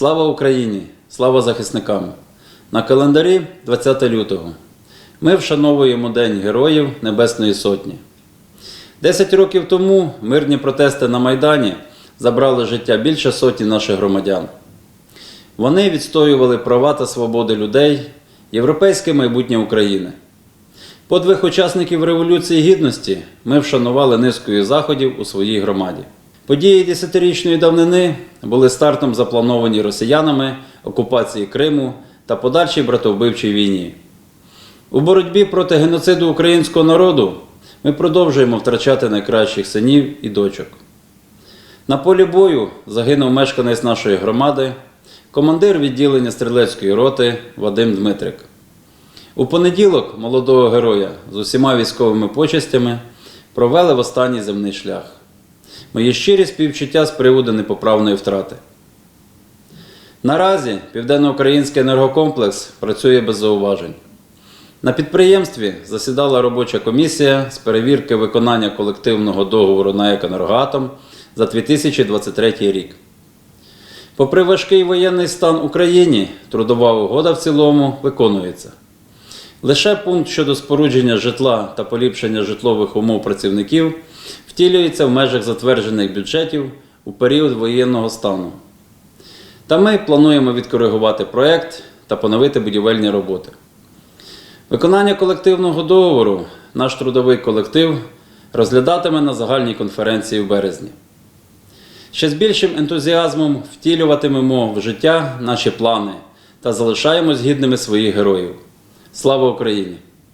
Слава Україні! Слава захисникам! На календарі 20 лютого. Ми вшановуємо День Героїв Небесної Сотні. Десять років тому мирні протести на Майдані забрали життя більше сотні наших громадян. Вони відстоювали права та свободи людей, європейське майбутнє України. Подвиг учасників Революції Гідності ми вшанували низкою заходів у своїй громаді. Події десятирічної давнини були стартом заплановані росіянами окупації Криму та подальшій братовбивчій війні. У боротьбі проти геноциду українського народу ми продовжуємо втрачати найкращих синів і дочок. На полі бою загинув мешканець нашої громади, командир відділення стрілецької роти Вадим Дмитрик. У понеділок молодого героя з усіма військовими почестями провели в останній земний шлях. Мої щирі співчуття з приводу непоправної втрати. Наразі Південноукраїнський енергокомплекс працює без зауважень. На підприємстві засідала робоча комісія з перевірки виконання колективного договору на «Еконергоатом» за 2023 рік. Попри важкий воєнний стан Україні, трудова угода в цілому виконується. Лише пункт щодо спорудження житла та поліпшення житлових умов працівників втілюється в межах затверджених бюджетів у період воєнного стану. Та ми плануємо відкоригувати проект та поновити будівельні роботи. Виконання колективного договору наш трудовий колектив розглядатиме на загальній конференції в березні. Ще з більшим ентузіазмом втілюватимемо в життя наші плани та залишаємось гідними своїх героїв. Слава Україні!